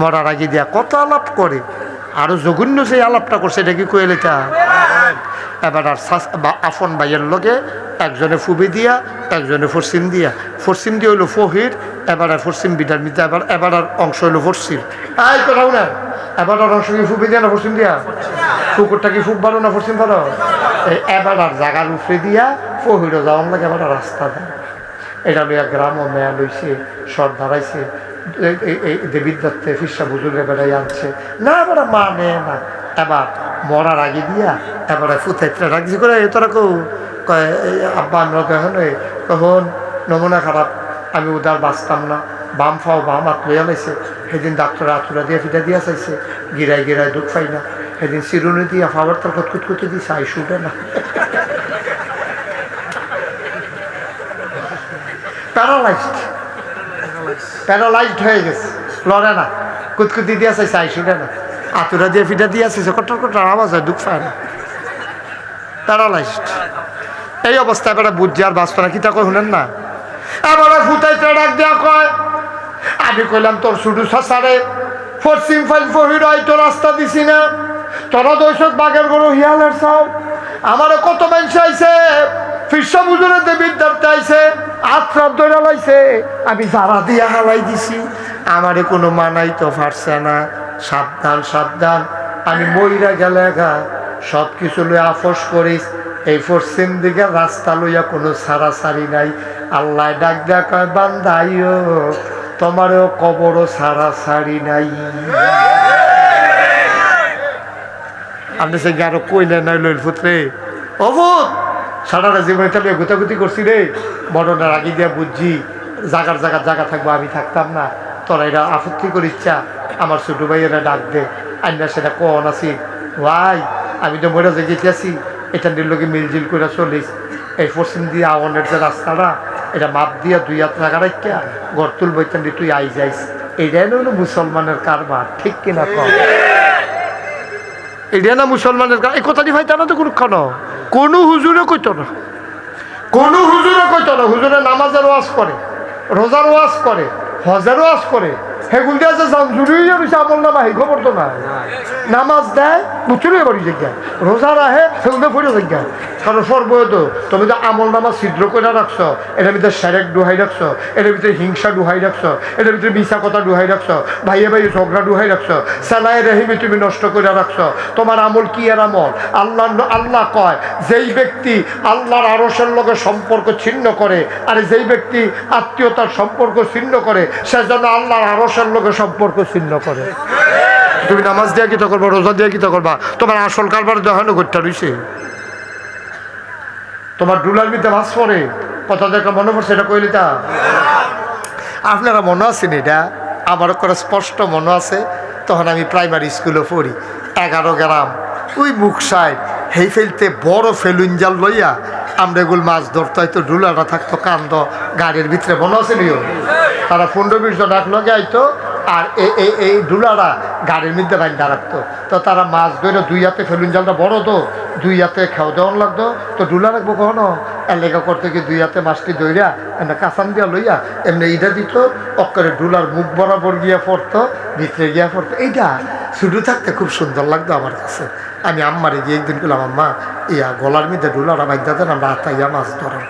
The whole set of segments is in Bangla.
মরার আগে দিয়া কত আলাপ করে। আরও জঘন্য সেই আলাপটা করছে, এটা কি কইলে তা এবার আর বা আফন ভাইয়ের লগে একজনে ফুবি দিয়া, একজনে ফরসিম দিয়া। ফরসিম দিয়ে হইল ফহির, এবার আর ফরসিম বিটার মিতা এবার এবার আর অংশ হইল ফরসিম এই কোথাও না এবার আর অংশ কি ফুবি দিয়া না ফরসিম দিয়া? কুকুরটা কি ফুক ভালো না ফরসিম এই এবার আর জাগার উপরে দিয়া ফহিরও যাওয়ার লাগে, এবার রাস্তা দেয় এটা লইয়া গ্রাম ও মেয়া লইছে, সর দাঁড়াইছে এই- এই- এই দেবীর দত্তে ফিসা বুজুরে বেড়াই আনছে। না, এবার মা নেয় না। এবার মরার আগে দিয়া এবারে ফুতাইতে রাখছি করে, এ তোরা কেউ আব্বা, আমরা ওই তখন নমুনা খারাপ। আমি উদার বাঁচতাম না। বাম ফাও বাম হাত লইয়া লাইছে। সেদিন ডাক্তার আতুরা দিয়ে ফিটা দিয়া চাইছে। গিরায় গিরায় দুঃখ পাই না। সেদিন চিরুনি দিয়া ফাবার তার কতকুত করতে দিছে আই শুটে না। প্যারালাইজড প্যারালাইজড হয়ে গেছে। লড়ে না। কুতকুতি দিয়ে চাইছে আইসুটা না আতুরা দিয়ে ফিটা দিয়ে আসছে কটর কটর আওয়াজ হয়, দুঃখ পায় না। প্যারালাইজড। এই অবস্থা এবারে বুঝছি আর বাঁচত না। কি তা কয়, শুনেন না? এবারে ফুটাইতে ডাক দেওয়া কয়, আমি কইলাম তোর শুধু সাসারে, পশ্চিম ফাইল ফহির তো রাস্তা দিছি না। তোরা দৈশক বাগের গরু হিয়ালের সব আমারে কত মানুষ আইছে লাইছে। আমি দিয়া হালাই দিছি কোনো সাবধান সাবধান। আমি গেলে সব কিছু লই আফস করিস, এই পশ্চিম দিকে রাস্তা লইয়া কোনো সারাসারি নাই। আল্লাহ ডাক দেয়া কয় বান্দাইও তোমারও কবরও সারাসারি নাই। আপনি সে আরও কইলে নাই লইল ফুতরে অভূত! সারাটা জীবনে তাহলে গুতাগুতি করছি রে। মরণের আগে দিয়া বুঝছি, জাগার জাগার জায়গা থাকব, আমি থাকতাম না। তোরা এরা আপত্তি করে ইচ্ছা আমার ছোট ভাইয়েরা ডাক দে। আইনা সেটা কন আছি? ভাই, আমি তো মরে যে গেছি এটা নির্লোকে মিলজিল করে চলিস। এই পশ্চিম দিয়ে আওয়ানের যে রাস্তাটা, এটা মাপ দিয়া দুই হাত টাকা রাখিয়া গড় তুল বইতেন তুই আই যাইস। এইটাই হলো মুসলমানের কারবার, ঠিক কিনা কম এটা না মুসলমানের এই কথাটি ভাই তারা তো কোনো ক্ষণ কোনো হুজুরে কইত না। কোনো হুজুরে কইত না। হুজুরে নামাজের ওয়াজ করে, রোজার ওয়াজ করে, হজের ওয়াজ করে। হেগুল দিয়ে রয়েছে আমল নামা, হে খবর তো না নামাজ দেয়, মুচুরিয়ে বাড়ি জায়গা রোজা আহে সেগুলো ফুটে জায়গা কারণ সর্বত তুমি যে আমল নামা ছিদ্র করে রাখছো, এটার ভিতরে সেরেক ডুহাই রাখছো, এটার ভিতরে হিংসা ডুহাই রাখছো, এটার ভিতরে মিশা কথা ডুহাই রাখছো, ভাইয়ে ভাইয়ে ঝগড়া ডুহাই রাখছো সেলাই রেহিমি তুমি নষ্ট করে রাখছো। তোমার আমল কি এর আমল? আল্লাহ আল্লাহ কয়, যেই ব্যক্তি আল্লাহর আরসের লগে সম্পর্ক ছিন্ন করে, আর যেই ব্যক্তি আত্মীয়তার সম্পর্ক ছিন্ন করে সেজন্য আল্লাহর আরসের লগে সম্পর্ক ছিন্ন করে। তুমি নামাজ দিয়া কিতা করবা, রোজা দিয়া কিতা করবা? তোমার আসল কারবার দেখানো করতে রইছে। তোমার ডুলার ভিতরে মাছ পড়ে। কথা দেখা মনে পড়ছে, এটা কইলি তা? আপনারা মনে আছেন এটা? আমার করে স্পষ্ট মনে আছে। তখন আমি প্রাইমারি স্কুলে পড়ি, এগারো গ্রাম। ওই মুখ সাইড হেই ফেলতে বড় ফেলুন জাল লইয়া আমরা এগুলো মাছ ধরতে হয়তো ডুলাটা থাকতো কান্দ, গাড়ির ভিতরে। মনে আছে নিও? তারা পনেরো বিশ জন এক লগে আইতো আর এই এই ডুলারা গাড়ির মধ্যে বান্ধা রাখতো। তো তারা মাছ ধরে দুই হাতে ফেলুন জালটা বড় তো, দুই হাতে খেও দেওয়ান লাগতো। তো ডুলা রাখব কখনো? এলাকা করতে গিয়ে দুই হাতে মাছটি দইরা এমনি কাঁচান দিয়া লইয়া এমনি এইটা দিত, অক্করে ডুলার মুখ বরাবর গিয়া পড়তো, ভিতরে গিয়া পড়তো। এইটা শুধু থাকতে খুব সুন্দর লাগতো আমার কাছে। আমি আম্মারে গিয়ে একদিন করলাম আম্মা, ইয়া গলার মধ্যে ডুলারা বান্ধা দেন, আমরা আতাইয়া মাছ ধরাম।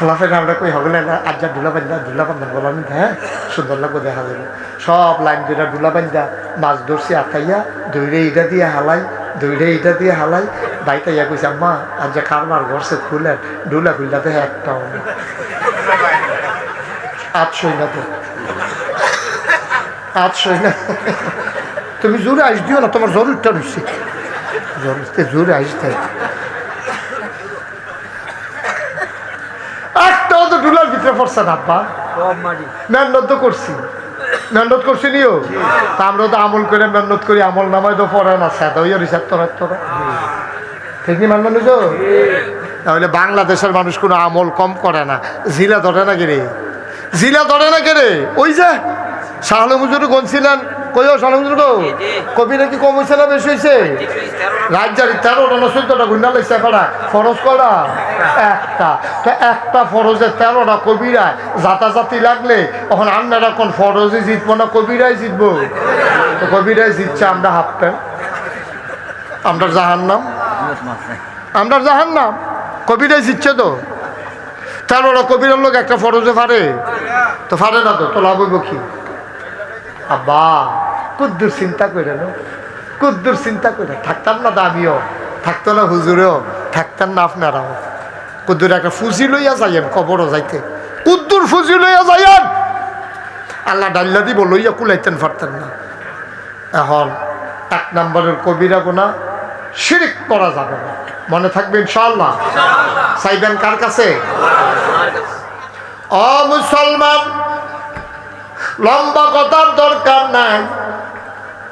ফলাফের আমরা কই না আজ যা ডুলা বান্ধা ডুলা বান্ধা মধ্যে হ্যাঁ? সুন্দর লাগবে দেখা যাবে। সব লাইন দুইটা ডুলা বান্ধা মাছ ধরছি, আতাইয়া দৌড়ে ইটা দিয়ে হালাই দৌড়ে ইটা দিয়ে হালাই। বাইটা ইয়া কইছে, আম্মা, আজ যা কারবার ঘরছে, খুলেন ডুলা খুললা দেখে একটাও নেই আটশোই না তো। আটশোই না। তুমি জোরে আইস দিও না, তোমার জরুরটা রয়েছে জরুরতে জোরে আইস তাই একটাও তো ডুলার ভিতরে পড়ছে না আব্বা। মেহনত তো করছি। মেহনত করছি নিও? তা আমরা তো আমল করে মেহনত করি, আমল নামায় তো পড়ে না স্যাদ রিসার তো তোরা তোরা ঠিক নি মানবেন তো তাহলে বাংলাদেশের মানুষ কোনো আমল কম করে না। জিলা ধরে না কেরে জিলা ধরে না কেরে ওই যে শাহলে মুজুর গনছিলেন কি না বেশি হয়েছে তেরোটা একটা। তো একটা ফরজে তেরোটা জাতাজাতি লাগলে এখন আমরা এখন ফরজে জিতবো না কবিরাই জিতবো? কবিরাই জিতছে, আমরা হাফ আমরা জাহান নাম আমরা জাহান নাম কবিরাই জিতছে তো। তেরোটা কবিরার লোক একটা ফরজে ফারে তো ফারে না তো তো লাভ হইব কি? আব্বা। কুদ্দুর চিন্তা করে না কুদ্দুর চিন্তা করে থাকতাম না তো আমিও থাকতো না হুজুরেও, থাকতাম না আপনারাও। কুদ্দুর একটা ফুজি লইয়া যাইয়েন, কবরও যাইতে। কুদ্দুর ফুজি লইয়া যাইয়েন। আল্লাহ ডাল্লা দিব, লইয়া কুলাইতেন পারতেন না। এখন এক নম্বরের কবিরা গোনা শিরিক করা যাবে না। মনে থাকবে ইনশাল্লাহ চাইবেন কার কাছে? অ মুসলমান, লম্বা কথার দরকার নাই।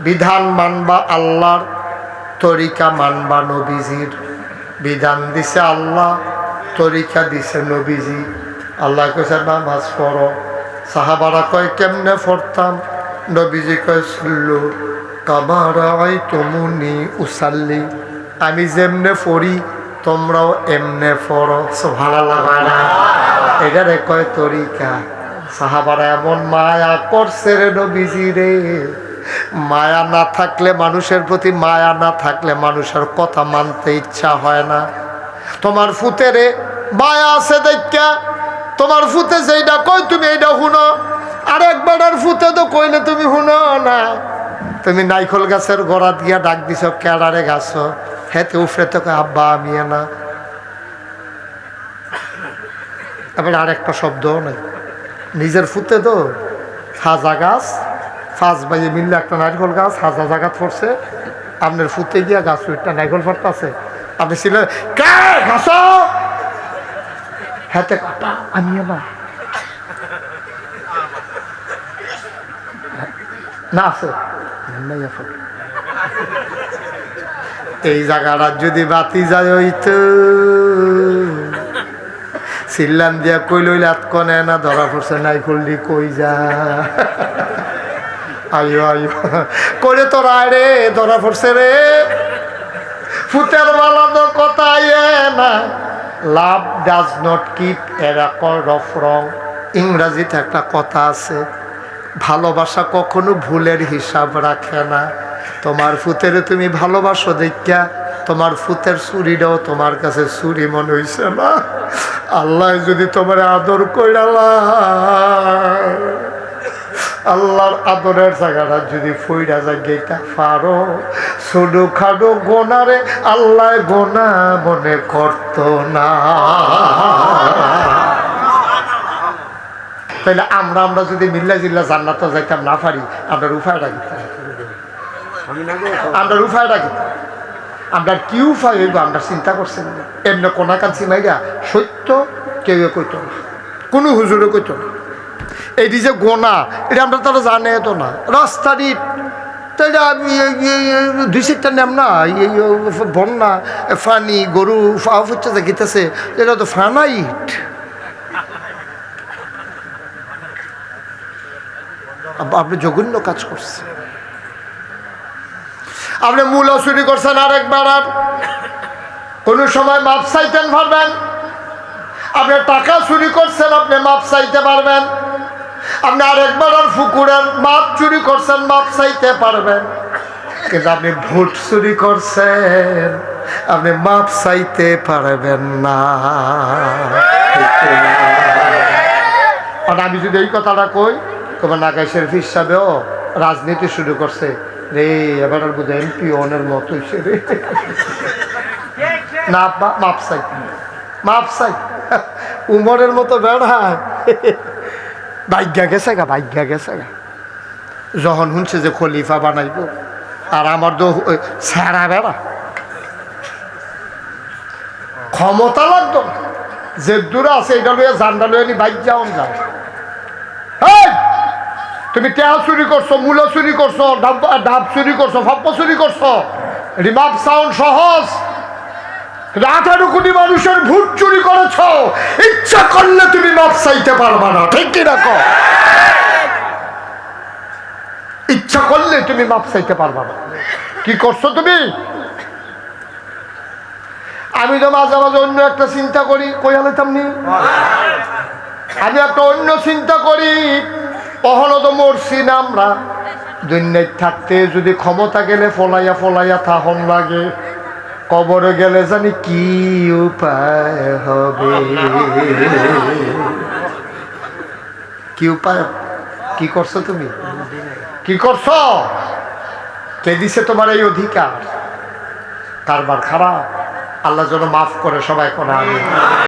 বিধান মানবা আল্লাহর তরিকা মানবা নবীজির। বিধান দিছে আল্লাহ, তরিকা দিছে নবীজি। আল্লাহ কইছে, নামাজ পড়ো। সাহাবারা কয়, কেমনে পড়তাম? নবীজি কয় শুনলো কামারা আই তমুনি উসাল্লি। আমি যেমনে পড়ি, তোমরাও এমনে পড়ো। ভালো লাগা না এটারে কয় তরিকা। সাহাবারা, এমন মায়া করছে রে নবীজি রে। মায়া না থাকলে, মানুষের প্রতি মায়া না থাকলে মানুষের কথা মানতে ইচ্ছা হয় না। তোমার ফুতেরে মায়া আছে দেখা তোমার ফুতে যেইটা কই তুমি এইটা শুনো আর একবার ফুতে তো কইলে তুমি শুনো না। তুমি নাইখল গাছের গোড়াত গিয়া ডাক দিছ, কেড়ারে গাছ, হেতে উফরে তো আব্বা, আমি না। এবার আর একটা শব্দও নাই। নিজের ফুতে তো সাজা গাছ ফাঁস বাইয়ে মিললে একটা নারকেল গাছ হাজা জাগাত পড়ছে আপনার ফুতে গিয়া গাছ একটা নারকেল ফাটতেছে। আপনি ছিলেন কে? ঘাস হাতে কাটা আমিও না না, আছে। এই জায়গাটা যদি বাতি যায় হইতো। সিল্লান দিয়া কই লইলে আত কনে না, ধরা পড়ছে নাই খুললি কই যা আইও আইও। করে তো রায় রে, ধরা পড়ছে রে। বালানো কথা ইয়ে না। Love does not keep of wrong. ইংরাজিতে একটা কথা আছে, ভালোবাসা কখনো ভুলের হিসাব রাখে না। তোমার ফুতেরে তুমি ভালোবাসো দেখা তোমার ফুতের চুরিটাও তোমার কাছে চুরি মনে হইছে না। আল্লাহ যদি তোমার আদর কইরালা আল্লাহর আদরের জায়গাটা যদি ফইরা গেটা পারো। ছোটো খাটো গোনারে আল্লাহ গোনা মনে করত না। তাহলে আমরা আমরা যদি মিল্লা জিল্লা জান্নাত যাইতাম, না পারি, আমরা উপায় রাখিতাম আমরা উপায় রাখিতাম আমরা কি উপায় হইব, আমরা চিন্তা করছেন এমনি কোনা কাঞ্চি মাইরা সত্য কেউ কইত না। কোনো হুজুরে কইত না। এটি যে গোনা, এটা আমরা তারা জানে তো না। রাস্তার ইট তাইলে আমি দুই চারটা নাম না, এই বন্যা, ফানি, গরু ফাও হচ্ছে দেখিতেছে এটা তো ফানা ইট আপ- আপনি জঘন্য কাজ করছেন। আপনি মূল চুরি করছেন আরেকবার আর। কোনো সময় মাপ চাইতেন পারবেন। আপনি টাকা চুরি করছেন, আপনি মাপ চাইতে পারবেন। আপনি আরেকবার আর ফুকুরের মাপ চুরি করছেন, মাপ চাইতে পারবেন। কিন্তু আপনি ভোট চুরি করছেন, আপনি মাপ চাইতে পারবেন না। আর আমি যদি এই কথাটা কই, তোমার নাগাইশের হিসাবেও রাজনীতি শুরু করছে। রে, এবার আর বোধ এমপি অনের মতো রে। না মাপ চাই। মাপ চাই। উমরের মতো বেড়ায়। ভাগ্যা গেছে গা, ভাগ্যা গেছে গা। যখন শুনছে যে খলিফা বানাইব, আর আমার তো স্যারা বেড়া। ক্ষমতা লাগতো যে দূরে আছে এটা লইয়া জান্ডা লইয়া নি বাইক যায়। এই! তুমি টেহা চুরি করছ, মূল চুরি করছ, ডাব চুরি করছ, ফাপ্প চুরি করছ। রিমাপ সাউন্ড সহজ। আঠারো কোটি মানুষের ভোট চুরি করেছ। ইচ্ছা করলে তুমি মাপ চাইতে পারবা না, ঠিক কি রাখো ইচ্ছা করলে তুমি মাপ চাইতে পারবা না। কি করছ তুমি? আমি তো মাঝে মাঝে অন্য একটা চিন্তা করি, কই আলাইতাম নি আমি একটা অন্য চিন্তা করি কখনো তো মরছি না আমরা। দুনিয়ায় থাকতে যদি ক্ষমতা গেলে ফলাইয়া ফলাইয়া থাহন লাগে। কবরে গেলে জানি কি উপায় হবে। কি উপায়? কি করছ তুমি? কি করছ? কে দিছে তোমার এই অধিকার? কারবার খারাপ। আল্লাহ যেন মাফ করে সবাই করে আমি